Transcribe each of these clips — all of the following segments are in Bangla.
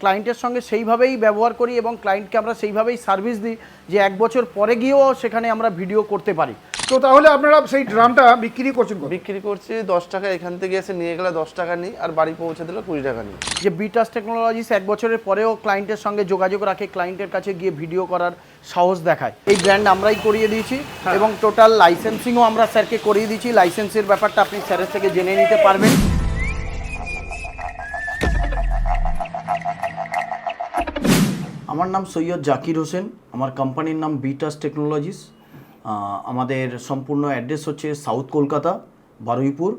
ক্লায়েন্টের সঙ্গে সেইভাবেই ব্যবহার করি এবং ক্লায়েন্টকে আমরা সেইভাবেই সার্ভিস দিই যে এক বছর পরে গিয়েও সেখানে আমরা ভিডিও করতে পারি। তো তাহলে আপনারা সেই ড্রামটা বিক্রি করছেন বিক্রি করছি দশ টাকা এখান থেকে এসে নিয়ে গেলে দশ টাকা নিই আর বাড়ি পৌঁছে দিলে কুড়ি টাকা নিই। যে বিটাস টেকনোলজিস এক বছরের পরেও ক্লায়েন্টের সঙ্গে যোগাযোগ রাখে ক্লায়েন্টের কাছে গিয়ে ভিডিও করার সাহস দেখায়। এই ব্র্যান্ড আমরাই করিয়ে দিয়েছি এবং টোটাল লাইসেন্সিংও আমরা স্যারকে করিয়ে দিয়েছি। লাইসেন্সের ব্যাপারটা আপনি স্যারের থেকে জেনে নিতে পারবেন। আমার নাম সৈয়দ জাকির হোসেন, আমার কোম্পানির নাম বিটাস টেকনোলজিস আমাদের সম্পূর্ণ অ্যাড্রেস হচ্ছে সাউথ কলকাতা বারুইপুর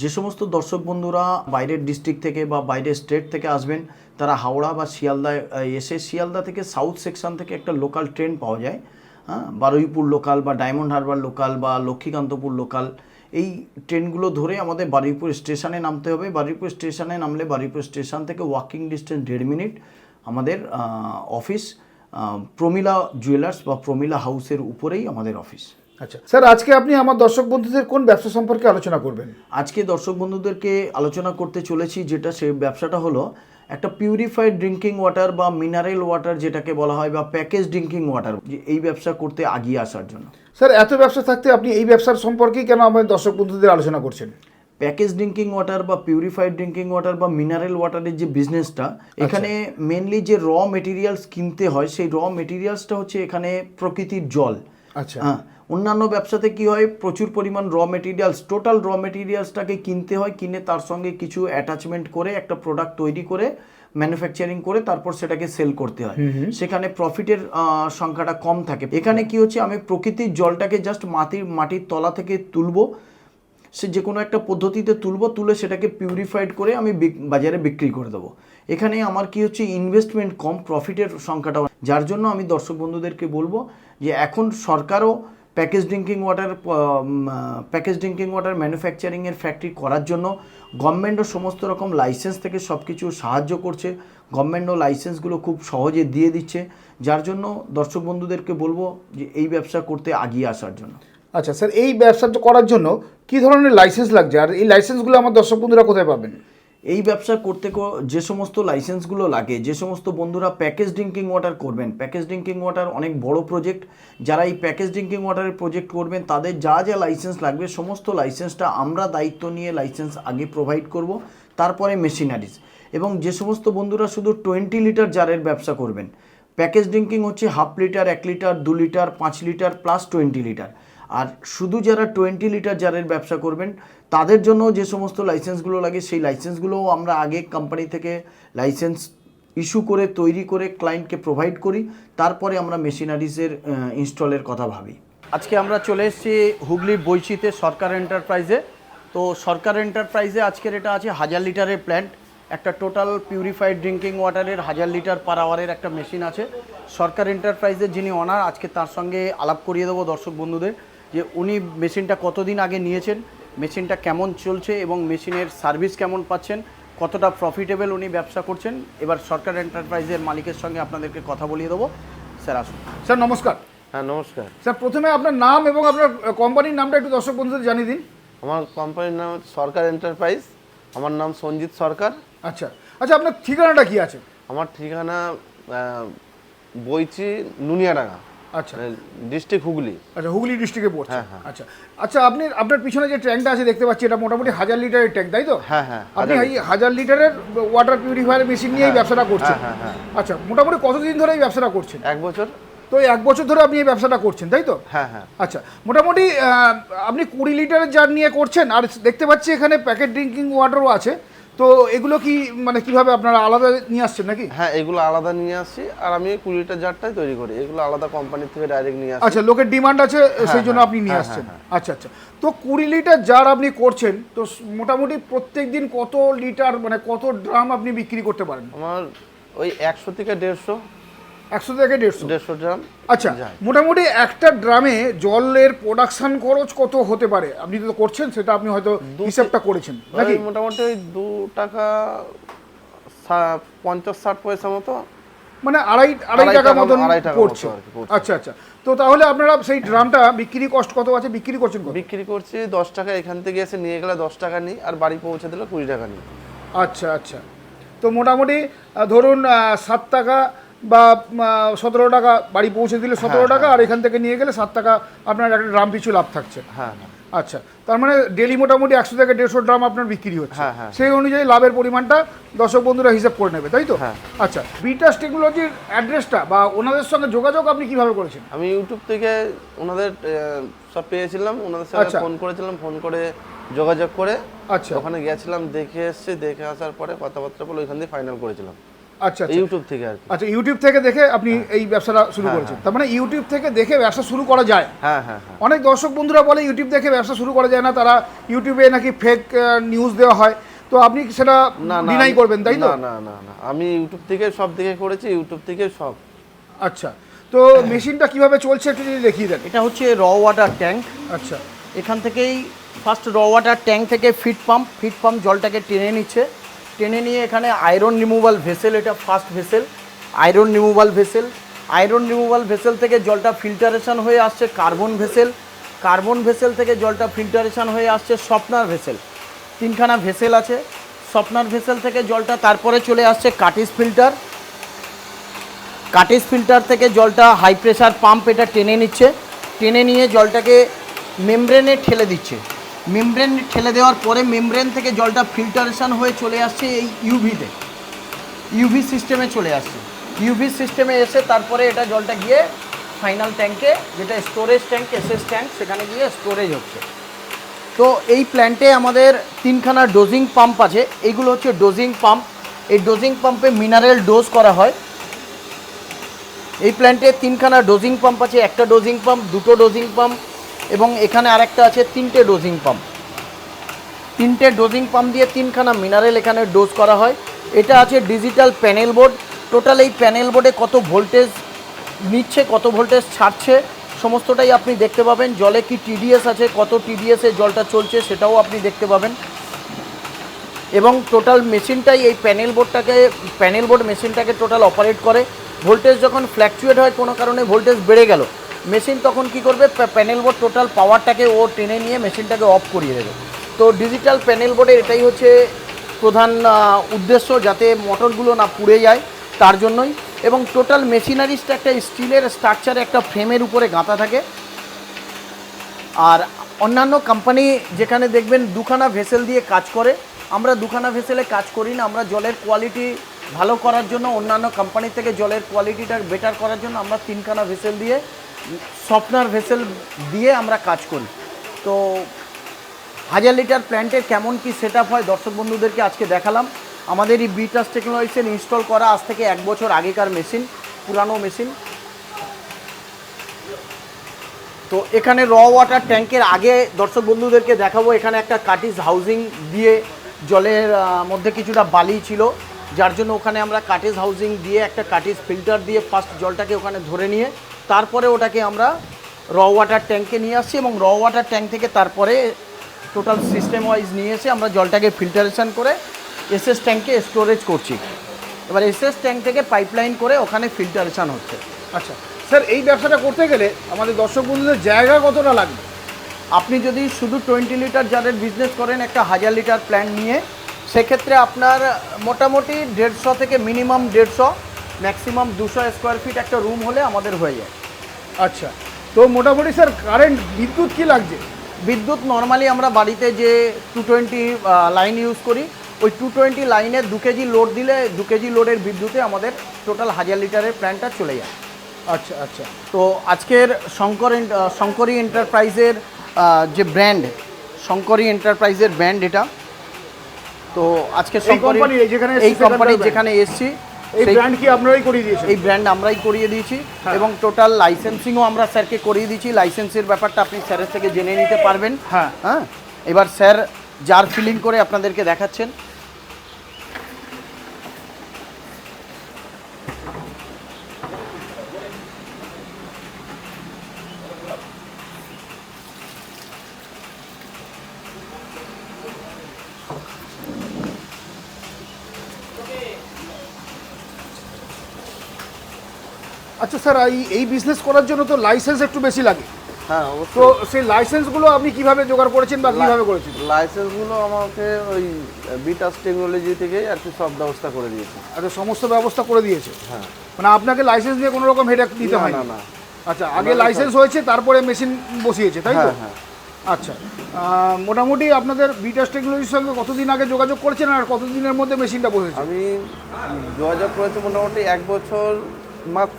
যে সমস্ত দর্শক বন্ধুরা বাইরের ডিস্ট্রিক্ট থেকে বা বাইরের স্টেট থেকে আসবেন, তারা হাওড়া বা শিয়ালদায় এসে শিয়ালদা থেকে সাউথ সেকশন থেকে একটা লোকাল ট্রেন পাওয়া যায়। হ্যাঁ বারুইপুর লোকাল বা ডায়মন্ড হারবার লোকাল বা লক্ষ্মীকান্তপুর লোকাল এই ট্রেনগুলো ধরে আমাদের বারুইপুর স্টেশনে নামতে হবে। বারুইপুর স্টেশনে নামলে বারুইপুর স্টেশন থেকে ওয়াকিং ডিস্টেন্স দেড় মিনিট আমাদের অফিস প্রমিলা জুয়েলার্স বা প্রমিলা হাউসের উপরেই আমাদের অফিস আচ্ছা। স্যার আজকে আপনি আমার দর্শক বন্ধুদের কোন ব্যবসা সম্পর্কে আলোচনা করবেন? আজকে দর্শক বন্ধুদেরকে আলোচনা করতে চলেছি যেটা সে ব্যবসাটা হলো একটা পিউরিফাইড ড্রিঙ্কিং ওয়াটার বা মিনারেল ওয়াটার যেটাকে বলা হয় বা প্যাকেজ ড্রিঙ্কিং ওয়াটার এই ব্যবসা করতে আগিয়ে আসার জন্য। স্যার এত ব্যবসা থাকতে আপনি এই ব্যবসার সম্পর্কেই কেন আমাদের দর্শক বন্ধুদের আলোচনা করছেন? প্যাকেজ ড্রিঙ্কিং ওয়াটার বা পিউরিফাইড ড্রিঙ্কিং ওয়াটার বা মিনারেল ওয়াটারের যে বিজনেসটা এখানে মেনলি যে র মেটেরিয়ালস কিনতে হয় সেই র মেটেরিয়ালসটা হচ্ছে এখানে প্রকৃতির জল। আচ্ছা। হ্যাঁ অন্যান্য ব্যবসাতে কি হয় প্রচুর পরিমাণ র মেটেরিয়ালস টোটাল র মেটেরিয়ালসটাকে কিনতে হয় কিনে তার সঙ্গে কিছু অ্যাটাচমেন্ট করে একটা প্রোডাক্ট তৈরি করে ম্যানুফ্যাকচারিং করে তারপর সেটাকে সেল করতে হয়। সেখানে প্রফিটের সংখ্যাটা কম থাকে। এখানে কি হচ্ছে আমি প্রকৃতির জলটাকে জাস্ট মাটির মাটির তলা থেকে তুলবো সে যে কোনো একটা পদ্ধতিতে তুলব, তুলে সেটাকে পিউরিফাইড করে আমি বাজারে বিক্রি করে দেবো। এখানে আমার কি হচ্ছে ইনভেস্টমেন্ট কম প্রফিটের সংখ্যাটা যার জন্য আমি দর্শক বন্ধুদেরকে বলব যে এখন সরকারও package drinking water package drinking water ম্যানুফ্যাকচারিংয়ের factory করার জন্য গভর্নমেন্টও সমস্ত রকম লাইসেন্স থেকে সব কিছু সাহায্য করছে। গভর্নমেন্টও লাইসেন্সগুলো খুব সহজে দিয়ে দিচ্ছে। যার জন্য দর্শক বন্ধুদেরকে বলব যে এই ব্যবসা করতে আগিয়ে আসার জন্য। আচ্ছা স্যার, এই ব্যবসাটা করার জন্য কি ধরনের লাইসেন্স লাগছে? আর এই লাইসেন্সগুলো আমার দর্শক বন্ধুরা কোথায় পাবেন? এই ব্যবসা করতে যে সমস্ত লাইসেন্সগুলো লাগে, যে সমস্ত বন্ধুরা প্যাকেজ ড্রিঙ্কিং ওয়াটার করবেন প্যাকেজ ড্রিঙ্কিং ওয়াটার অনেক বড় প্রজেক্ট যারা এই প্যাকেজ ড্রিঙ্কিং ওয়াটারের প্রজেক্ট করবেন, তাদের যা যা লাইসেন্স লাগবে, সমস্ত লাইসেন্সটা আমরা দায়িত্ব নিয়ে লাইসেন্স আগে প্রোভাইড করব, তারপরে মেশিনারিজ এবং যে সমস্ত বন্ধুরা শুধু টোয়েন্টি লিটার জারের ব্যবসা করবেন প্যাকেজ ড্রিঙ্কিং হচ্ছে হাফ লিটার এক লিটার দু লিটার পাঁচ লিটার প্লাস টোয়েন্টি লিটার আর শুধু যারা টোয়েন্টি লিটার জারের ব্যবসা করবেন, তাদের জন্য যে সমস্ত লাইসেন্সগুলো লাগে, সেই লাইসেন্সগুলোও আমরা আগে কোম্পানি থেকে লাইসেন্স ইস্যু করে, তৈরি করে ক্লায়েন্টকে প্রোভাইড করি। তারপরে আমরা মেশিনারিজের ইনস্টলের কথা ভাবি। আজকে আমরা চলে এসেছি হুগলির বৈশিতে সরকার এন্টারপ্রাইজে তো সরকার এন্টারপ্রাইজে আজকের এটা আছে হাজার লিটারের প্ল্যান্ট একটা টোটাল পিউরিফাইড ড্রিঙ্কিং ওয়াটারের হাজার লিটার পার আওয়ারের একটা মেশিন আছে। সরকার এন্টারপ্রাইজের যিনি অনার আজকে তার সঙ্গে আলাপ করিয়ে দেবো দর্শক বন্ধুদের। যে উনি মেশিনটা কতদিন আগে নিয়েছেন মেশিনটা কেমন চলছে এবং মেশিনের সার্ভিস কেমন পাচ্ছেন কতটা প্রফিটেবল উনি ব্যবসা করছেন এবার সরকার এন্টারপ্রাইজের মালিকের সঙ্গে আপনাদেরকে কথা বলিয়ে দেবো। স্যার আসুন। স্যার নমস্কার। হ্যাঁ নমস্কার। স্যার প্রথমে আপনার নাম এবং আপনার কোম্পানির নামটা একটু দর্শক বন্ধুদের জানিয়ে দিন। আমার কোম্পানির নাম হচ্ছে সরকার এন্টারপ্রাইজ আমার নাম সঞ্জিত সরকার। আচ্ছা আচ্ছা আপনার ঠিকানাটা কি আছে? আমার ঠিকানা বইচি নুনিয়াডাঙ্গা। আচ্ছা। ডিস্ট্রিক্ট হুগলি। আচ্ছা হুগলি ডিস্ট্রিক্টে পড়ছে। হ্যাঁ, হ্যাঁ। আচ্ছা। আচ্ছা আপনি আপনার পিছনে যে ট্যাঙ্কটা আছে দেখতে পাচ্ছি এটা মোটামুটি হাজার লিটারের ট্যাঙ্ক তাই তো? হ্যাঁ, হ্যাঁ, আপনি এই হাজার লিটারের ওয়াটার পিউরিফায়ার মেশিন নিয়ে এই ব্যবসাটা করছেন। হ্যাঁ, হ্যাঁ, আচ্ছা মোটামুটি কতদিন ধরে এই ব্যবসাটা করছেন? এক বছর। তো এক বছর ধরে আপনি এই ব্যবসাটা করছেন তাই তো? হ্যাঁ হ্যাঁ। আচ্ছা মোটামুটি আপনি কুড়ি লিটারের জার নিয়ে করছেন আর দেখতে পাচ্ছি এখানে প্যাকেট ড্রিঙ্কিং ওয়াটারও আছে। তো এগুলো কি মানে কীভাবে আপনারা আলাদা নিয়ে আসছেন নাকি? হ্যাঁ এগুলো আলাদা নিয়ে আসি আর আমি কুড়িটা জারটাই তৈরি করি। এগুলো আলাদা কোম্পানি থেকে ডাইরেক্ট নিয়ে আসি। আচ্ছা লোকের ডিমান্ড আছে সেই জন্য হ্যাঁ, আপনি নিয়ে হ্যাঁ, আসছেন। হ্যাঁ, আচ্ছা আচ্ছা। তো কুড়ি লিটার জার আপনি করছেন তো মোটামুটি প্রত্যেক দিন কত লিটার মানে কত ড্রাম আপনি বিক্রি করতে পারেন? আমার ওই একশো থেকে দেড়শো একশো থেকে দেড়শো। দেড়শো গ্রাম। আচ্ছা। মোটামুটি একটা ড্রামে জলের প্রোডাকশন খরচ কত হতে পারে? আপনি তো করছেন সেটা আপনি হয়তো হিসাবটা করেছেন নাকি? মোটামুটি ওই দু টাকা পঞ্চাশ ষাট পয়সা মতো। মানে আড়াই আড়াই টাকা মতন পড়ছে। আচ্ছা আচ্ছা। তো তাহলে আপনারা সেই ড্রামটা বিক্রি কষ্ট কত আছে? বিক্রি করছেন বিক্রি করছি দশ টাকা এখান থেকে এসে নিয়ে গেলে দশ টাকা নিই আর বাড়ি পৌঁছে দিলে কুড়ি টাকা নিই। আচ্ছা আচ্ছা। তো মোটামুটি ধরুন সাত টাকা বা সতেরো টাকা বাড়ি পৌঁছে দিলে সতেরো টাকা আর এখান থেকে নিয়ে গেলে সাত টাকা আপনার একটা ড্রাম পিছু লাভ থাকছে। হ্যাঁ হ্যাঁ। আচ্ছা তার মানে ডেলি মোটামুটি একশো থেকে দেড়শো ড্রাম আপনার বিক্রি হচ্ছে। হ্যাঁ, হ্যাঁ। সেই অনুযায়ী লাভের পরিমাণটা দর্শক বন্ধুরা হিসাব করে নেবে তাই তো? হ্যাঁ। আচ্ছা বিটাস টেকনোলজির অ্যাড্রেসটা বা ওনাদের সঙ্গে যোগাযোগ আপনি কীভাবে করেছেন? আমি ইউটিউব থেকে ওনাদের সব পেয়েছিলাম ওনাদের সাথে আচ্ছা। ফোন করেছিলাম ফোন করে যোগাযোগ করে আচ্ছা। ওখানে গেছিলাম দেখে এসেছি দেখে আসার পরে কথাবার্তা বলে ওইখান দিয়ে ফাইনাল করেছিলাম। আচ্ছা আচ্ছা। ইউটিউব থেকে আর আচ্ছা ইউটিউব থেকে দেখে আপনি এই ব্যবসাটা শুরু হ্যাঁ, করেছেন। তার মানে ইউটিউব থেকে দেখে ব্যবসা শুরু করা যায়। হ্যাঁ হ্যাঁ হ্যাঁ। অনেক দর্শক বন্ধুরা বলে ইউটিউব দেখে ব্যবসা শুরু করা যায় না তারা ইউটিউবে নাকি ফেক নিউজ দেওয়া হয়। তো আপনি সেটা ডিনাই করবেন তাই তো? না না না না। আমি ইউটিউব থেকে সব দেখে করেছি ইউটিউব থেকে সব। আচ্ছা। তো মেশিনটা কীভাবে চলছে একটু যদি দেখিয়ে দেন। এটা হচ্ছে র ওয়াটার ট্যাঙ্ক আচ্ছা। এখান থেকেই ফার্স্ট র ওয়াটার ট্যাঙ্ক থেকে ফিট পাম্প ফিট পাম্প জলটাকে টেনে নিচ্ছে। টেনে নিয়ে এখানে আয়রন রিমুভাল ভেসেল এটা first vessel iron removal vessel iron removal vessel থেকে জলটা ফিল্টারেশন হয়ে আসছে কার্বন ভেসেল কার্বন ভেসেল থেকে জলটা ফিল্টারেশন হয়ে আসছে স্বপ্নার ভেসেল তিনখানা ভেসেল আছে। স্বপ্নার ভেসেল থেকে জলটা তারপরে চলে আসছে কাটিস ফিল্টার কাটিস ফিল্টার থেকে জলটা হাই প্রেসার পাম্প এটা টেনে নিচ্ছে। টেনে নিয়ে জলটাকে মেমব্রেনে ঠেলে দিচ্ছে। মেমব্রেন ঠেলে দেওয়ার পরে মেমব্রেন থেকে জলটা ফিল্টারেশন হয়ে চলে আসছে এই ইউভিতে। ইউভি সিস্টেমে চলে আসছে। ইউভি সিস্টেমে এসে তারপরে এটা জলটা গিয়ে ফাইনাল ট্যাঙ্কে, যেটা স্টোরেজ ট্যাঙ্ক, এসএস ট্যাঙ্ক, সেখানে গিয়ে স্টোরেজ হচ্ছে। তো এই প্ল্যান্টে আমাদের তিনখানা ডোজিং পাম্প আছে। এইগুলো হচ্ছে ডোজিং পাম্প। এই ডোজিং পাম্পে মিনারেল ডোজ করা হয়। এই প্ল্যান্টে তিনখানা ডোজিং পাম্প আছে। একটা ডোজিং পাম্প, দুটো ডোজিং পাম্প এবং এখানে আরেকটা আছে তিনটে ডোজিং পাম্প। তিনটে ডোজিং পাম্প দিয়ে তিনখানা মিনারেল এখানে ডোজ করা হয়। এটা আছে ডিজিটাল প্যানেল বোর্ড। টোটাল এই প্যানেল বোর্ডে কত ভোল্টেজ নিচ্ছে, কত ভোল্টেজ ছাড়ছে, সমস্তটাই আপনি দেখতে পাবেন। জলে কি টিডিএস আছে, কত টিডিএসে জলটা চলছে সেটাও আপনি দেখতে পাবেন। এবং টোটাল মেশিনটাই এই প্যানেল বোর্ডটাকে, প্যানেল বোর্ড মেশিনটাকে টোটাল অপারেট করে। ভোল্টেজ যখন ফ্ল্যাকচুয়েট হয়, কোনো কারণে ভোল্টেজ বেড়ে গেল। মেশিন তখন কি করবে? প্যানেল বোর্ড টোটাল পাওয়ারটাকে ও টেনে নিয়ে মেশিনটাকে অফ করিয়ে দেবে। তো ডিজিটাল প্যানেল বোর্ডের এটাই হচ্ছে প্রধান উদ্দেশ্য যাতে মোটরগুলো না পুড়ে যায়, তার জন্যই। এবং টোটাল মেশিনারিসটা একটা স্টিলের স্ট্রাকচারে একটা ফ্রেমের উপরে গাঁথা থাকে। আর অন্যান্য কোম্পানি যেখানে দেখবেন দুখানা ভেসেল দিয়ে কাজ করে, আমরা দুখানা ভেসেলে কাজ করি না, আমরা জলের কোয়ালিটি ভালো করার জন্য, অন্যান্য কোম্পানি থেকে জলের কোয়ালিটিটা বেটার করার জন্য আমরা তিনখানা ভেসেল দিয়ে সফটনার ভেসেল দিয়ে আমরা কাজ করি। তো হাজার লিটার প্ল্যান্টের কেমন কি সেট হয় দর্শক বন্ধুদেরকে আজকে দেখালাম। আমাদের এই বিটাস টেকনোলজিসের ইনস্টল করা আজ থেকে এক বছর আগেকার মেশিন পুরানো মেশিন তো এখানে র ওয়াটার ট্যাঙ্কের আগে দর্শক বন্ধুদেরকে দেখাবো, এখানে একটা কাটিস হাউজিং দিয়ে জলের মধ্যে কিছুটা বালি ছিল। যার জন্য ওখানে আমরা কাটিস হাউজিং দিয়ে একটা কাটিস ফিল্টার দিয়ে ফার্স্ট জলটাকে ওখানে ধরে নিয়ে তারপরে ওটাকে আমরা র ওয়াটার ট্যাঙ্কে নিয়ে আসছি এবং র ওয়াটার ট্যাঙ্ক থেকে তারপরে টোটাল সিস্টেম ওয়াইজ নিয়ে এসে আমরা জলটাকে ফিল্টারেশন করে এসএস ট্যাঙ্কে স্টোরেজ করছি। এবার এসএস ট্যাঙ্ক থেকে পাইপলাইন করে ওখানে ফিল্টারেশন হচ্ছে। আচ্ছা স্যার এই ব্যবসাটা করতে গেলে আমাদের দর্শক বন্ধুদের জায়গা কতটা লাগবে? আপনি যদি শুধু টোয়েন্টি লিটার জারের বিজনেস করেন একটা হাজার লিটার প্ল্যান্ট নিয়ে সেক্ষেত্রে আপনার মোটামুটি দেড়শো থেকে মিনিমাম দেড়শো ম্যাক্সিমাম দুশো স্কোয়ার ফিট একটা রুম হলে আমাদের হয়ে যায়। আচ্ছা তো মোটামুটি স্যার কারেন্ট বিদ্যুৎ কি লাগছে? বিদ্যুৎ নর্মালি আমরা বাড়িতে যে টু টোয়েন্টি লাইন ইউজ করি ওই টু টোয়েন্টি লাইনে দু কেজি লোড দিলে দু কেজি লোডের বিদ্যুতে আমাদের টোটাল হাজার লিটারের প্ল্যান্টটা চলে যায়। আচ্ছা আচ্ছা। তো আজকের শঙ্কর শঙ্করী এন্টারপ্রাইজের যে ব্র্যান্ড শঙ্করী এন্টারপ্রাইজের ব্র্যান্ড এটা তো আজকে এই যেখানে এই কোম্পানি যেখানে এসছি এই ব্র্যান্ড কি আপনারাই করিয়ে দিয়েছেন এই ব্র্যান্ড আমরাই করিয়ে দিয়েছি হ্যাঁ। এবং টোটাল লাইসেন্সিংও আমরা স্যারকে করিয়ে দিয়েছি লাইসেন্সের ব্যাপারটা আপনি স্যারের থেকে জেনে নিতে পারবেন হ্যাঁ। হ্যাঁ এবার স্যার যার ফিলিং করে আপনাদেরকে দেখাচ্ছেন আচ্ছা স্যার এই এই বিজনেস করার জন্য তো লাইসেন্স একটু বেশি লাগে। হ্যাঁ তো সেই লাইসেন্সগুলো আপনি কীভাবে জোগাড় করেছেন বা কীভাবে করেছেন? লাইসেন্সগুলো আমাকে ওই বিটাস টেকনোলজি থেকেই আর কি সব ব্যবস্থা করে দিয়েছে। আচ্ছা সমস্ত ব্যবস্থা করে দিয়েছে? হ্যাঁ। মানে আপনাকে লাইসেন্স নিয়ে কোনো রকম হেডেক দিতে হয় না না। আচ্ছা আগে লাইসেন্স হয়েছে তারপরে মেশিন বসিয়েছে তাই তো? হ্যাঁ হ্যাঁ। আচ্ছা মোটামুটি আপনাদের বিটাস টেকনোলজির সঙ্গে কতদিন আগে যোগাযোগ করেছেন আর কতদিনের মধ্যে মেশিনটা বসেছে? আমি যোগাযোগ করেছি মোটামুটি এক বছর মাস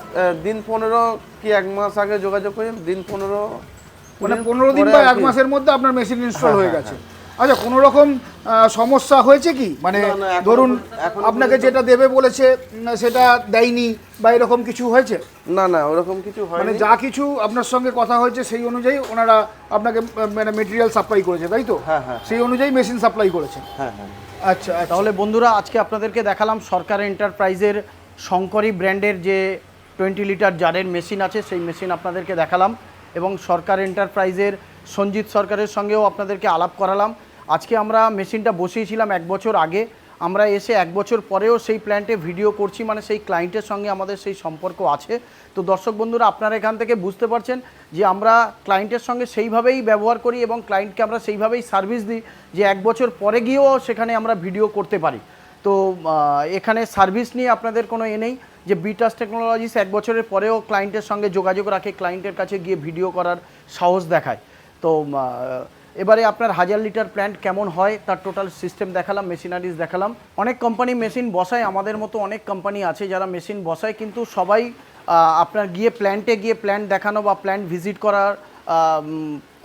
দিন পনেরো কি এক মাস আগে যোগাযোগ করি? দিন পনেরো মানে পনেরো দিন বা এক মাসের মধ্যে আপনার মেশিন ইনস্টল হ্যাঁ, হয়ে হ্যাঁ, গেছে। আচ্ছা কোনো রকম সমস্যা হয়েছে কি? মানে ধরুন আপনাকে যেটা দেবে বলেছে সেটা দেয়নি বা এরকম কিছু হয়েছে? না না ওরকম কিছু হয় মানে যা কিছু আপনার সঙ্গে কথা হয়েছে সেই অনুযায়ী ওনারা আপনাকে মানে মেটেরিয়াল সাপ্লাই করেছে তাই তো? হ্যাঁ, হ্যাঁ। সেই অনুযায়ী মেশিন সাপ্লাই করেছে। হ্যাঁ হ্যাঁ। আচ্ছা আচ্ছা। তাহলে বন্ধুরা আজকে আপনাদেরকে দেখালাম সরকার এন্টারপ্রাইজের শঙ্করী ব্র্যান্ডের যে টোয়েন্টি লিটার জারের মেশিন আছে, সেই মেশিন আপনাদেরকে দেখালাম এবং সরকার এন্টারপ্রাইজের সঞ্জিত সরকারের সঙ্গেও আপনাদেরকে আলাপ করালাম। আজকে আমরা মেশিনটা বসিয়েছিলাম এক বছর আগে। আমরা এসে এক বছর পরেও সেই প্ল্যান্টে ভিডিও করছি মানে সেই ক্লায়েন্টের সঙ্গে আমাদের সেই সম্পর্ক আছে। তো দর্শক বন্ধুরা, আপনারা এখান থেকে বুঝতে পারছেন যে আমরা ক্লায়েন্টের সঙ্গে সেইভাবেই ব্যবহার করি এবং ক্লায়েন্টকে আমরা সেইভাবেই সার্ভিস দিই যে এক বছর পরে গিয়েও সেখানে আমরা ভিডিও করতে পারি। তো এখানে সার্ভিস নিয়ে আপনাদের কোনো এ নেই যে বিটাস টেকনোলজিস এক বছরের পরেও ক্লায়েন্টের সঙ্গে যোগাযোগ রাখে ক্লায়েন্টের কাছে গিয়ে ভিডিও করার সাহস দেখায়। তো এবারে আপনার হাজার লিটার প্ল্যান্ট কেমন হয় তার টোটাল সিস্টেম দেখালাম মেশিনারিজ দেখালাম। অনেক কোম্পানি মেশিন বসায়, আমাদের মতো অনেক কোম্পানি আছে যারা মেশিন বসায়, কিন্তু সবাই আপনার গিয়ে প্ল্যান্টে গিয়ে প্ল্যান্ট দেখানো বা প্ল্যান্ট ভিজিট করার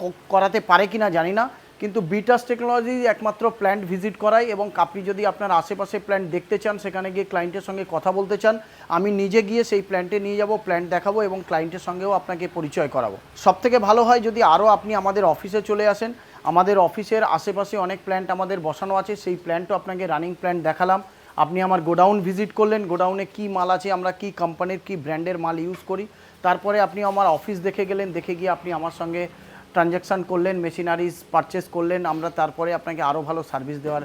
ক- করাতে পারে কিনা জানি না। কিন্তু বিটাস টেকনোলজি একমাত্র প্ল্যান্ট ভিজিট করাই এবং আপনি যদি আপনার আশেপাশে প্ল্যান্ট দেখতে চান, সেখানে গিয়ে ক্লায়েন্টের সঙ্গে কথা বলতে চান, আমি নিজে গিয়ে সেই প্ল্যান্টে নিয়ে যাব, প্ল্যান্ট দেখাবো এবং ক্লায়েন্টের সঙ্গেও আপনাকে পরিচয় করাবো। সব থেকে ভালো হয় যদি আরও আপনি আমাদের অফিসে চলে আসেন। আমাদের অফিসের আশেপাশে অনেক প্ল্যান্ট আমাদের বসানো আছে, সেই প্ল্যান্টও আপনাকে রানিং প্ল্যান্ট দেখালাম। আপনি আমার গোডাউন ভিজিট করলেন, গোডাউনে কি মাল আছে, আমরা কি কোম্পানির, কি ব্র্যান্ডের মাল ইউজ করি। তারপরে আপনি আমার অফিস দেখে গেলেন, দেখে গিয়ে আপনি আমার সঙ্গে ট্রানজ্যাকশান করলেন মেশিনারিজ পারচেস করলেন, আমরা তারপরে আপনাকে আরও ভালো সার্ভিস দেওয়ার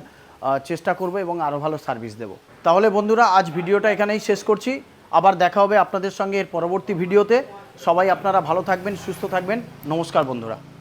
চেষ্টা করব এবং আরও ভালো সার্ভিস দেব। তাহলে বন্ধুরা, আজ ভিডিওটা এখানেই শেষ করছি। আবার দেখা হবে আপনাদের সঙ্গে এর পরবর্তী ভিডিওতে। সবাই আপনারা ভালো থাকবেন, সুস্থ থাকবেন। নমস্কার বন্ধুরা।